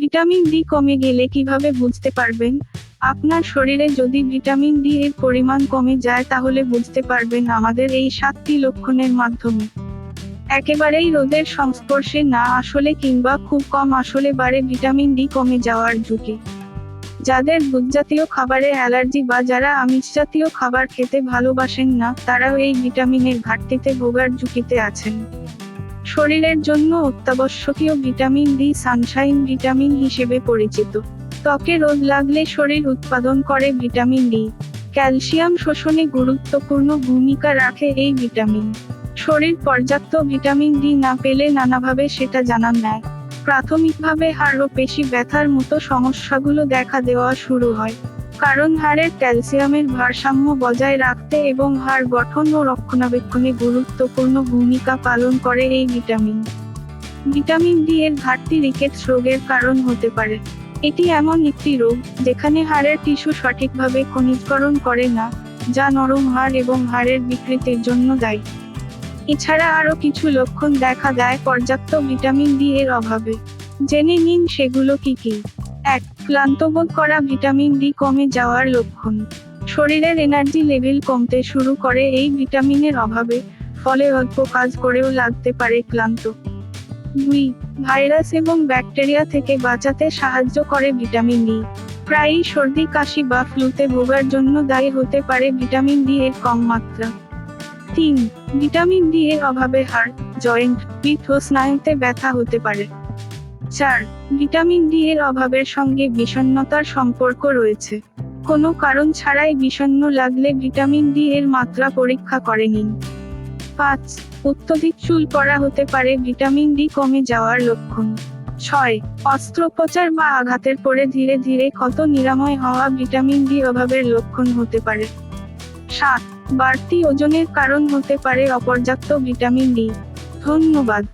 Vitamin D কমে গেলে কীভাবে বুঝতে পারবেন? আপনার শরীরে যদি ভিটামিন ডি এর পরিমাণ কমে যায় তাহলে বুঝতে পারবেন আমাদের এই সাতটি লক্ষণের মাধ্যমে। একেবারেই রোদের সংস্পর্শে না আসলে কিংবা খুব কম আসলে বারে ভিটামিন ডি কমে যাওয়ার ঝুঁকি। যাদের দুধজাতীয় খাবারে অ্যালার্জি বা যারা আমিষ জাতীয় খাবার খেতে ভালোবাসেন না, তারাও এই ভিটামিনের ঘাটতিতে ভোগার ঝুঁকিতে আছেন। শরীরের জন্য অত্যাবশ্যকীয় ভিটামিন ডি, সানশাইন ভিটামিন হিসেবে পরিচিত। ত্বকে রোদ লাগলে শরীর উৎপাদন করে ভিটামিন ডি। ক্যালসিয়াম শোষণে গুরুত্বপূর্ণ ভূমিকা রাখে এই ভিটামিন। শরীর পর্যাপ্ত ভিটামিন ডি না পেলে নানাভাবে সেটা জানান নেয়। প্রাথমিকভাবে হাড় ও পেশি ব্যথার মতো সমস্যাগুলো দেখা দেওয়া শুরু হয়। কারণ হাড়ের ক্যালসিয়ামের ভারসাম্য বজায় রাখতে এবং হাড় গঠন ও রক্ষণাবেক্ষণে গুরুত্বপূর্ণ ভূমিকা পালন করে এই ভিটামিন। ভিটামিন ডি এর ঘাটতি রিকেটস রোগের কারণ হতে পারে। এটি এমন একটি রোগ যেখানে হাড়ের টিস্যু সঠিকভাবে খনিজকরণ করে না, যা নরম হাড় এবং হাড়ের বিকৃতির জন্য দায়ী। এছাড়া আরও কিছু লক্ষণ দেখা দেয় পর্যাপ্ত ভিটামিন ডি এর অভাবে। জেনে নিন সেগুলো কি কি? এক ক্লান্তবোধ করা ভিটামিন ডি কমে যাওয়ার লক্ষণ। শরীরের এনার্জি লেভেল কমতে শুরু করে এই ভিটামিনের অভাবে, ফলে অল্প কাজ করেও লাগতে পারে ক্লান্ত। দুই, ভাইরাস এবং ব্যাকটেরিয়া থেকে বাঁচাতে সাহায্য করে ভিটামিন ডি প্রায়ই সর্দি, কাশি বা ফ্লুতে ভোগার জন্য দায়ী হতে পারে ভিটামিন ডি এর কম মাত্রা। তিন, ভিটামিন ডি এর অভাবে হাড় জয়েন্ট পিঠ ও স্নায়ুতে ব্যথা হতে পারে। চার, ভিটামিন ডি এর অভাবের সঙ্গে বিষণ্ণতার সম্পর্ক রয়েছে। কোনো কারণ ছাড়াই বিষণ্ণ লাগলে ভিটামিন ডি এর মাত্রা পরীক্ষা করে নিন পাঁচ, অত্যধিক চুল পড়া হতে পারে ভিটামিন ডি কমে যাওয়ার লক্ষণ। ছয়, অস্ত্রোপচার বা আঘাতের পরে ধীরে ধীরে ক্ষত নিরাময় হওয়া ভিটামিন ডি অভাবের লক্ষণ হতে পারে। সাত, বাড়তি ওজনের কারণ হতে পারে অপর্যাপ্ত ভিটামিন ডি। ধন্যবাদ।